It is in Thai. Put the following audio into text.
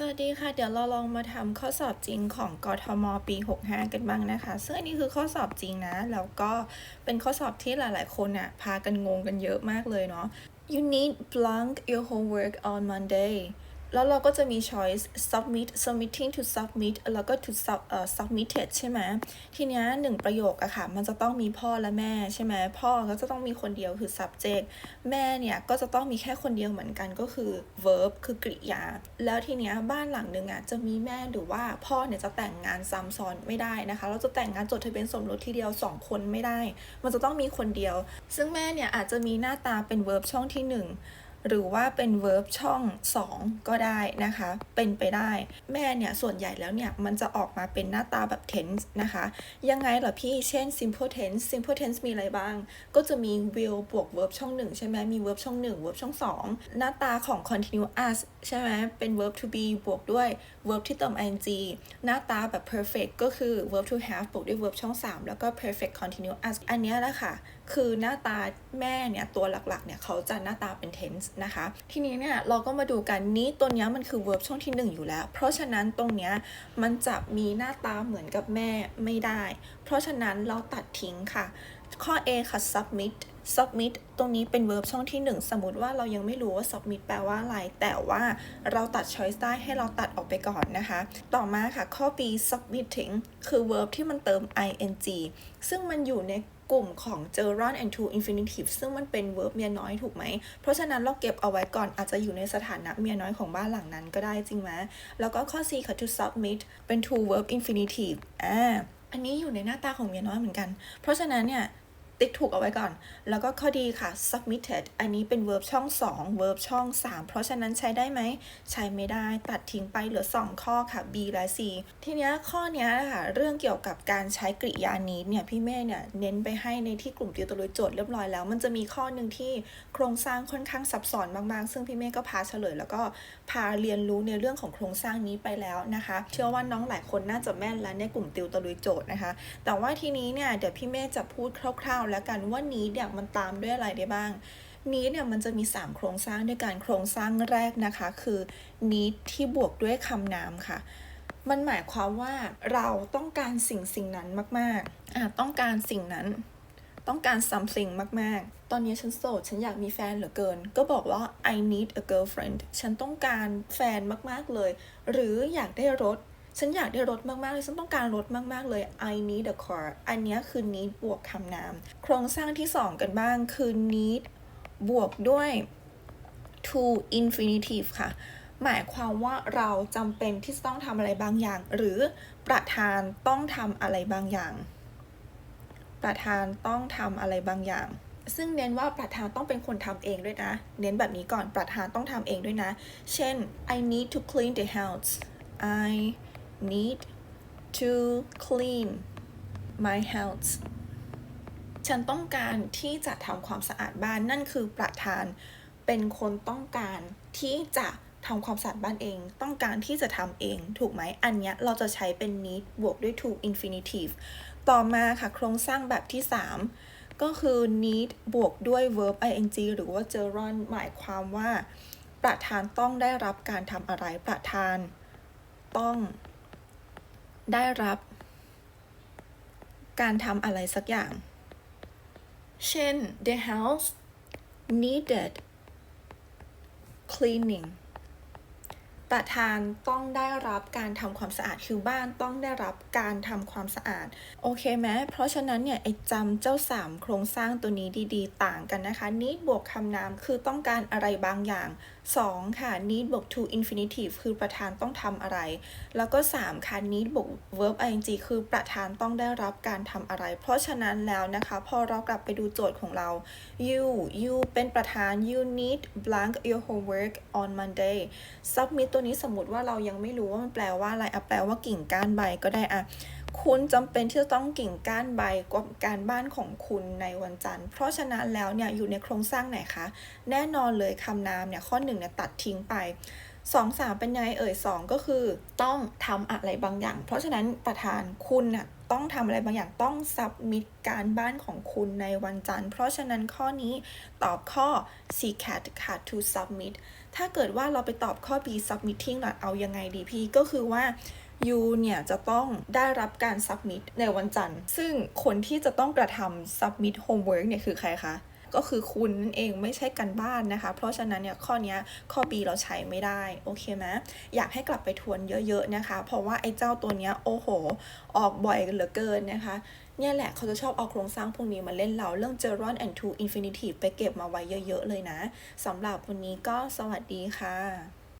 สวัสดีค่ะ เดี๋ยวเราลองมาทำข้อสอบจริงของกทมปี 65 กันบ้างนะคะ ซึ่งอันนี้คือข้อสอบจริงนะ แล้วก็เป็นข้อสอบที่หลาย ๆ คนอะพากันงงกันเยอะมากเลยเนาะ you need blank your homework on Monday แล้วเราก็จะมี choice submit submitting to submit แล้วก็ to sub เอ่อ submitted ใช่ไหมทีนี้หนึ่งประโยคอะค่ะ มันจะต้องมีพ่อและแม่ใช่ไหมพ่อก็จะต้องมีคนเดียวคือ subject แม่เนี่ย ก็จะต้องมีแค่คนเดียวเหมือนกันก็คือ verb คือกริยา แล้วทีนี้บ้านหลังหนึ่งอะจะมีแม่หรือว่าพ่อเนี่ยจะแต่งงานซ้ำซ้อนไม่ได้นะคะ เราจะแต่งงานจดทะเบียนสมรสทีเดียวสองคนไม่ได้ มันจะต้องมีคนเดียว ซึ่งแม่เนี่ยอาจจะมีหน้าตาเป็น verb ช่องที่หนึ่ง หรือว่าเป็น verb ช่อง 2 ก็ได้นะคะ เป็นไปได้ แม่เนี่ย ส่วนใหญ่แล้วเนี่ย มันจะออกมาเป็นหน้าตาแบบ tense นะคะ ยังไงเหรอพี่ เช่น simple tense simple tense มีอะไรบ้าง ก็จะมี will บวก verb ช่อง 1 ใช่ไหมมี verb ช่อง 1 verb ช่อง 2 หน้าตาของ continuous ใช่ไหมเป็น verb to be บวกด้วย verb ที่เติม ing หน้าตาแบบ perfect ก็คือ verb to have บวกด้วย verb ช่อง 3 แล้วก็ perfect continuous อันนี้แหละค่ะ คือหน้าตาแม่เนี่ย ตัวหลักๆเนี่ยเขาจะหน้าตาเป็น tense นะคะ ทีนี้เนี่ยเราก็มาดูกันนี้ตัวนี้มันคือ verb ช่องที่ 1 อยู่แล้ว เพราะฉะนั้นตรงเนี้ยมันจะมีหน้าตาเหมือนกับแม่ไม่ได้ เพราะฉะนั้นเราตัดทิ้งค่ะ ข้อ A ค่ะ submit submit ตรงนี้เป็น verb ช่องที่ 1 สมมติว่าเรายังไม่รู้ว่า submit แปลว่าอะไร แต่ว่าเราตัด choice ได้ให้เราตัดออกไปก่อนนะคะ ต่อมาค่ะข้อ B submitting คือ verb ที่มันเติม ing ซึ่งมันอยู่ใน กลุ่มของ gerund and to infinitive ซึ่งมันเป็น verb เมียน้อยถูกไหม เพราะฉะนั้นเราเก็บเอาไว้ก่อนอาจจะอยู่ในสถานะเมียน้อยของบ้านหลังนั้นก็ได้จริงไหม แล้วก็ข้อ C ค่ะ to submit เป็น to verb infinitive อ่าอันนี้อยู่ในหน้าตาของเมียน้อยเหมือนกัน เพราะฉะนั้นเนี่ย ติ๊กถูกเอาไว้ก่อน แล้วก็ข้อดีค่ะ submitted อันนี้เป็น verb ช่อง 2 verb ช่อง 3 เพราะฉะนั้นใช้ได้ไหม ใช้ไม่ได้ ตัดทิ้งไปเหลือ 2 ข้อค่ะ B และ C ทีนี้ข้อนี้ค่ะเรื่องเกี่ยวกับการใช้กริยา need เนี่ย พี่เมย์เนี่ย เน้นไปให้ในที่กลุ่มติวตะลุยโจทย์เรียบร้อยแล้ว มันจะมีข้อหนึ่งที่โครงสร้างค่อนข้างซับซ้อนมากๆ ซึ่งพี่เมย์ก็พาเฉลย แล้วก็พาเรียนรู้ในเรื่องของโครงสร้างนี้ไปแล้วนะคะ เชื่อว่าน้องหลายคนน่าจะแม่นแล้วในกลุ่มติวตะลุยโจทย์นะคะ แต่ว่าทีนี้เนี่ยเดี๋ยวพี่เมย์จะพูดคร่าวๆแล้วกันว่านี้เนี่ยมันตามด้วยอะไรได้บ้าง นี้เนี่ยมันจะมี 3 โครงสร้างด้วยกันโครงสร้างแรกนะคะ คือ need ที่บวกด้วยคำนามค่ะ มันหมายความว่าเราต้องการสิ่งสิ่งนั้นมากๆอะต้องการสิ่งนั้น ต้องการ something มากๆ ตอนนี้ฉันโสด ฉันอยากมีแฟนเหลือเกิน ก็บอกว่า I need a girlfriend ฉันต้องการแฟนมากๆเลย หรืออยากได้รถ ฉันอยากได้รถมากๆเลย ฉันต้องการรถมากๆเลย I need a car อันนี้คือ need บวกคำนาม โครงสร้างที่ 2 กันบ้างคือ need บวกด้วย to infinitive ค่ะ หมายความว่าเราจำเป็นที่จะต้องทำอะไรบางอย่าง หรือประธานต้องทำอะไรบางอย่าง ประธานต้องทำอะไรบางอย่างซึ่งเน้นว่าประธานต้องเป็นคนทำเองด้วยนะ เน้นแบบนี้ก่อนประธานต้องทำเองด้วยนะ เช่น I need to clean the house I need to clean my house ฉันต้องการที่จะทำความสะอาดบ้านนั่นคือประธานเป็นคนต้องการที่จะทำความสะอาดบ้านเอง ต้องการที่จะทำเองถูกไหมอันเนี้ยเราจะใช้เป็น need บวกด้วย to infinitive ต่อมาค่ะโครงสร้างแบบที่ 3 ก็คือ need บวกด้วย verb ing หรือว่า gerund หมายความว่า ประธานต้องได้รับการทำอะไรประธานต้อง ได้รับ การทำอะไรสักอย่าง เช่น the house needed cleaning ประธานต้องได้รับการทำความสะอาดคือบ้านต้องได้รับการทำความสะอาด โอเคไหมเพราะฉะนั้นเนี่ยไอ้จำเจ้า 3 โครงสร้างตัวนี้ดีๆ ต่างกันนะคะ need บวกคำนามคือต้องการอะไรบางอย่าง 2ค่ะ need บวก to infinitive คือประธานต้องทำอะไร แล้วก็ 3 ค่ะ need บวก verb ing คือประธานต้องได้รับการทำอะไร เพราะฉะนั้นแล้วนะคะ พอเรากลับไปดูโจทย์ของเรา you you เป็นประธาน you need blank your homework on Monday submit ตัวนี้สมมติว่าเรายังไม่รู้ว่ามันแปลว่าอะไรอะแปลว่ากิ่งก้านใบก็ได้อะ คุณจำเป็นที่จะต้องกิ่งก้านใบกับการบ้านของคุณในวันจันทร์ เพราะฉะนั้นแล้วเนี่ยอยู่ในโครงสร้างไหนคะ แน่นอนเลยคำนามเนี่ยข้อหนึ่งเนี่ยตัดทิ้งไปสองสามเป็นไงเอ่ยสองก็คือต้องทำอะไรบางอย่าง เพราะฉะนั้นประธานคุณน่ะต้องทำอะไรบางอย่างต้องสับมิดการบ้านของคุณในวันจันทร์ เพราะฉะนั้นข้อนี้ตอบข้อ C cat cat to submit ถ้าเกิดว่าเราไปตอบข้อ B submitting ล่ะเอายังไงดีพี่ก็คือว่า ยูเนี่ยจะต้องได้รับการ submit ในวันจันทร์ ซึ่งคนที่จะต้องกระทำ submit homework เนี่ยคือใครคะก็คือคุณนั่นเองไม่ใช่กันบ้านนะคะ เพราะฉะนั้นเนี่ยข้อนี้ข้อ B เราใช้ไม่ได้ โอเคไหมอยากให้กลับไปทวนเยอะๆนะคะ เพราะว่าไอ้เจ้าตัวเนี้ยโอ้โห ออกบ่อยเหลือเกินนะคะเนี่ยแหละเขาจะชอบเอาโครงสร้างพวกนี้มาเล่นเราเรื่อง gerund and to infinitive ไปเก็บมาไว้เยอะๆเลยนะสำหรับวันนี้ก็สวัสดีค่ะ